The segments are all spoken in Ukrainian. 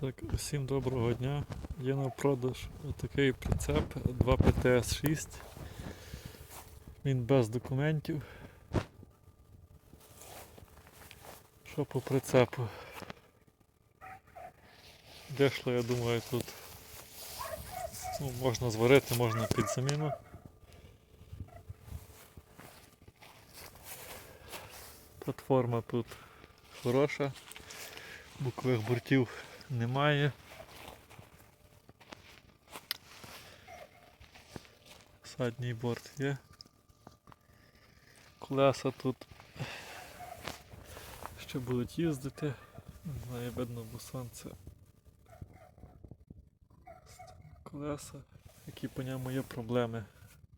Так, усім доброго дня. Є на продаж такий прицеп 2 ПТС 6. Він без документів. Що по прицепу? Дешло, я думаю, тут ну, можна зварити, можна під заміну. Платформа тут хороша, бокових бортів немає. Задній борт є. Колеса тут ще будуть їздити. Не знаю, видно, бо сонце. Колеса, які по ньому є проблеми.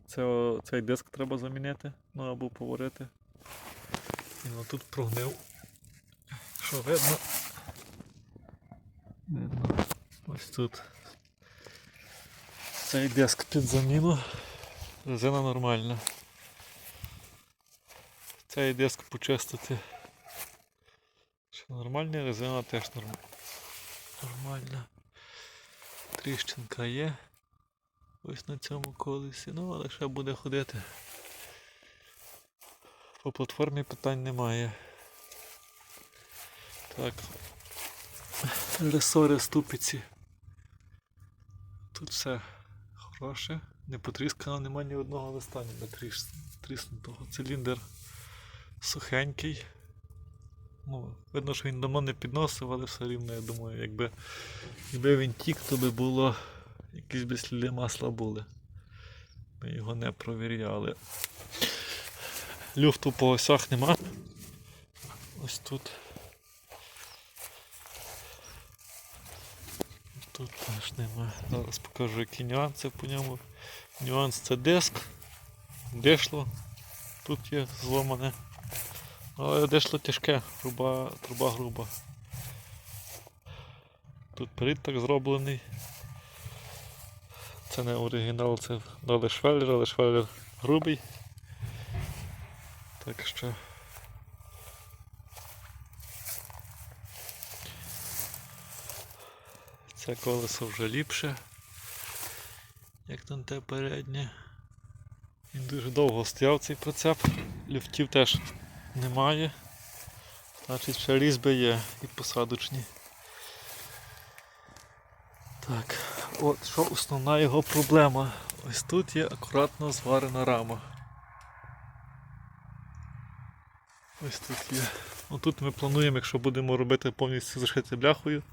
Це, цей диск треба замінити, ну або поварити. Він тут прогнив. Що? Видно. Ось тут. Цей диск під заміну. Резина нормальна. Цей диск почистити. Ще нормальна, резина теж норм... нормальна. Тріщинка є. Ось на цьому колесі. Ну, але ще буде ходити. По платформі питань немає. Так. Ресори ступиці. Тут все хороше, не потріскано, немає ні одного листа, ні тріснутого. Циліндр сухенький. Ну, видно, що він давно не підносив, але все рівно, я думаю, якби, якби він тік, то би було якісь би сліди масла були. Ми його не провіряли. Люфту по осях нема. Ось тут. Тут теж нема. Зараз покажу які нюанси по ньому. Нюанс це диск. Дешло. Тут є зломане. Але дешло тяжке, труба, труба груба. Тут перед так зроблений. Це не оригінал, це дали швеллер, але швеллер грубий. Так що. Це колесо вже ліпше, як там те переднє. Він дуже довго стояв цей прицеп, люфтів теж немає. Значить ще різьби є і посадочні. Так, от що основна його проблема. Ось тут є акуратно зварена рама. Ось тут є. Ну тут ми плануємо, якщо будемо робити повністю зашити бляхою,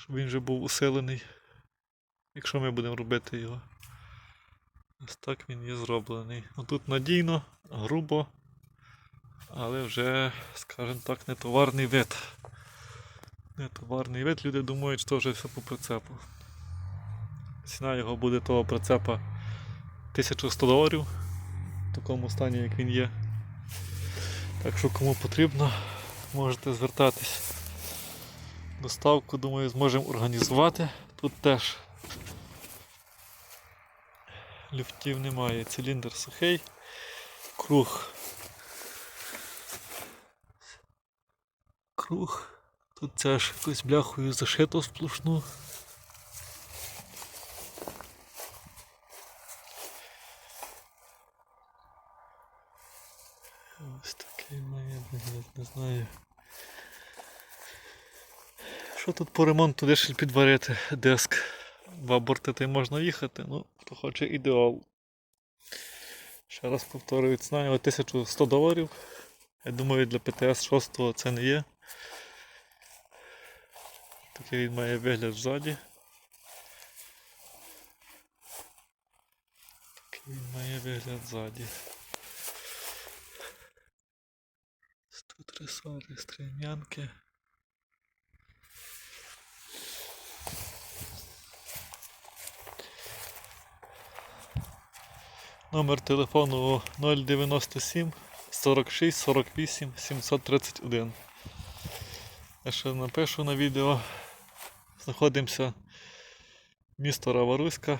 щоб він вже був усилений. Якщо ми будемо робити його. Ось так він є зроблений. Ну тут надійно, грубо, але вже, скажімо так, не товарний вид. Не товарний вид, люди думають, що вже все по прицепу. Ціна його буде того прицепа 1100 доларів в такому стані, як він є. Так що кому потрібно, можете звертатись. Доставку, думаю, зможемо організувати. Тут теж люфтів немає, циліндр сухий, круг. Круг. Тут це ж якось бляхою зашито сплошну. Ось такий має вигляд, не знаю. Що тут по ремонту дешель підварити диск? Два борти та й можна їхати, ну, хто хоче ідеал. Ще раз повторюю, ціна його 1100 доларів. Я думаю, для ПТС 6 це не є. Такий він має вигляд ззаді. Такий він має вигляд ззаді. Тут ресори, стрем'янки. Номер телефону 097 46 48 731. Я ще напишу на відео. Знаходимося місто Раваруська,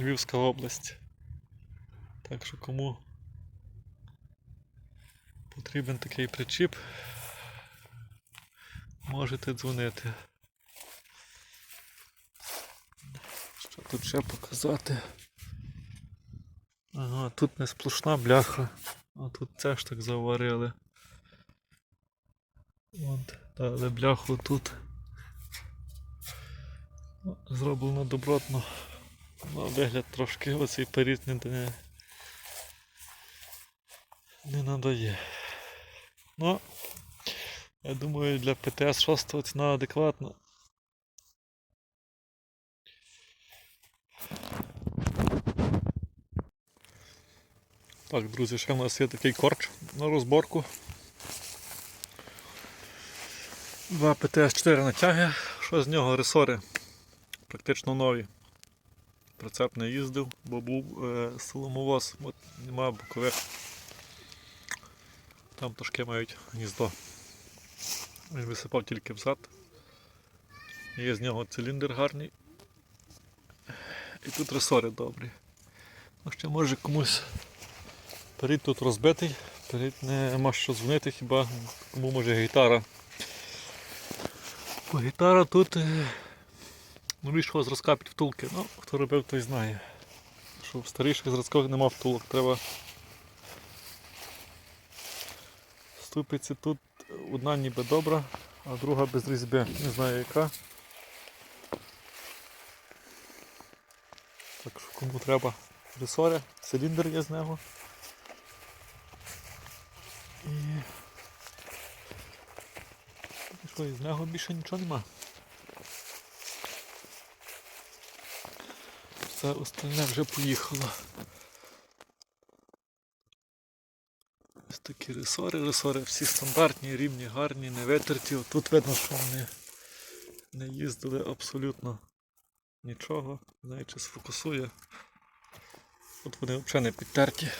Львівська область. Так що кому потрібен такий причіп, можете дзвонити. Що тут ще показати? Ага, тут не сплошна бляха, а тут це так заварили. От, дали бляху тут. Ну, Зроблено добротно. Ну, вигляд трошки оцей період не, не, не надає. Ну, я думаю, для ПТС 6 ціна адекватна. Так, друзі, ще в нас є такий корч на розборку. Два ПТС-4 натяги, що з нього ресори практично нові. Прицеп не їздив, бо був е, соломовоз, от нема бокових. Там трошки мають гніздо. Він висипав тільки взад. Є з нього циліндр гарний. І тут ресори добрі. Ну ще може комусь перед тут розбитий, перед нема що дзвонити, хіба кому може гітара. Бо гітара тут е, новішого зразка під втулки. Ну, хто робив, той знає. Що в старіших зразках нема втулок, треба. Ступиці тут одна ніби добра, а друга без різьби. Не знаю яка. Так що кому треба ресори, циліндр є з нього. І... Що, із нього більше нічого нема. Все остальне вже поїхало. Ось такі ресори, ресори всі стандартні, рівні, гарні, не витерті. Тут видно, що вони не їздили абсолютно нічого. Чи сфокусує. Тут вони взагалі не підтерті.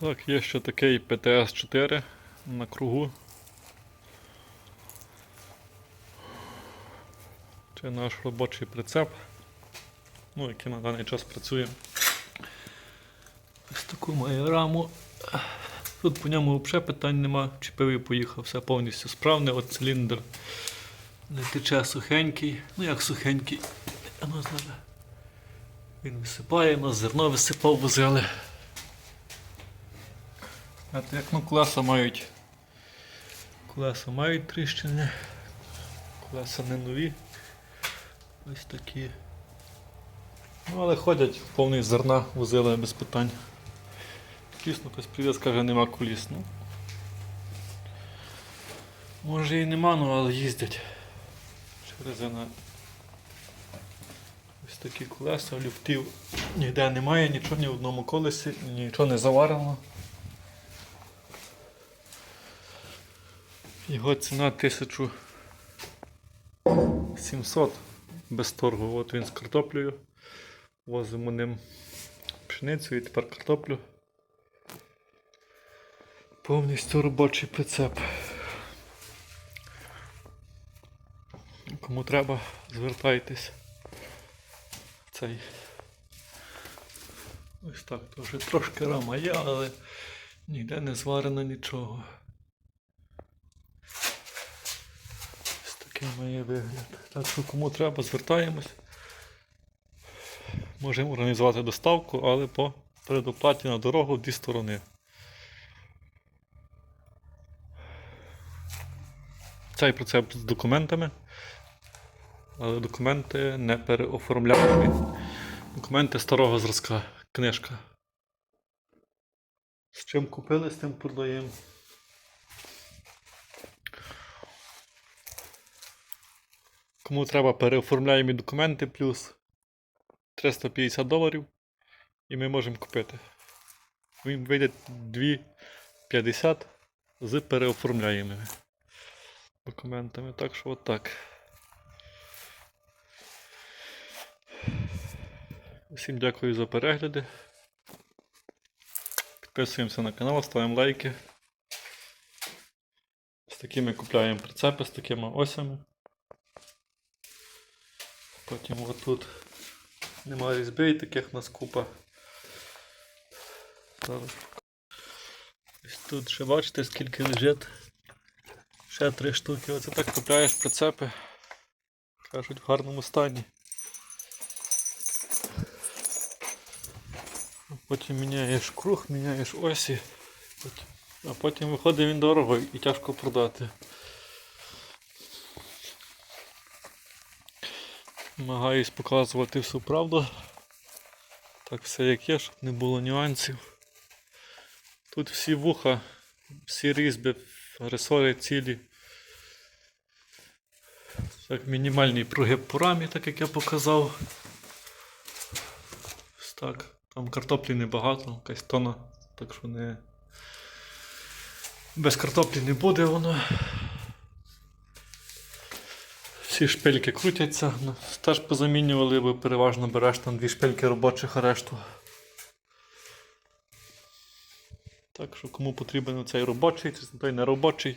Так, є ще такий ПТС-4 на кругу. Це наш робочий прицеп, ну, який на даний час працює. Ось таку має раму. Тут по ньому взагалі питань нема. Чіпив поїхав, все повністю справне, от циліндр не тече сухенький. Ну як сухенький. Він висипає, на зерно висипав, возили. А то як ну колеса мають. Колеса мають тріщини. Колеса не нові. Ось такі. Ну, але ходять повний зерна, возили без питань. Дійсно, хтось прийде, скаже, нема коліс. Ну, може і нема, ну але їздять. Резина. Ось такі колеса, люфтів ніде немає, нічого ні в одному колесі, нічого не заварено. Його ціна 1700 без торгу. От він з картоплею. Возимо ним пшеницю і тепер картоплю. Повністю робочий прицеп. Кому треба, звертайтесь. Цей. Ось так, то вже трошки рама є, але ніде не зварено нічого. Ось такий має вигляд. Так що кому треба, звертаємось. Можемо організувати доставку, але по передоплаті на дорогу в дві сторони. Цей прицеп з документами, але документи не переоформляють. Документи старого зразка, книжка. З чим купили, з тим продаємо. Кому треба, переоформляємо документи плюс 350 доларів і ми можемо купити. Він вийде 250 з переоформляємими документами. Так що отак. Всім дякую за перегляди. Підписуємося на канал, ставимо лайки. З такими купляємо прицепи, з такими осями. Потім отут немає різьби і таких нас купа. Зараз. Ось тут ще бачите, скільки лежить. Ще три штуки. Оце так купляєш прицепи. Кажуть, в гарному стані. Потім міняєш круг, міняєш осі. А потім виходить він дорого і тяжко продати. Намагаюсь показувати всю правду. Так все як є, щоб не було нюансів. Тут всі вуха, всі різьби, ресори цілі. Так, мінімальний прогиб по рамі, так як я показав. Ось так. Там картоплі небагато, якась тона, так що не. Без картоплі не буде воно. Всі шпильки крутяться, ну, теж позамінювали, бо переважно береш там дві шпильки робочих, а решту. Так що кому потрібен цей робочий, чи той не робочий,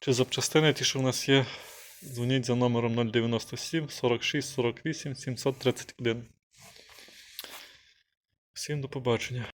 чи запчастини ті, що в нас є, дзвоніть за номером 097 46 48 731. Всім до побачення.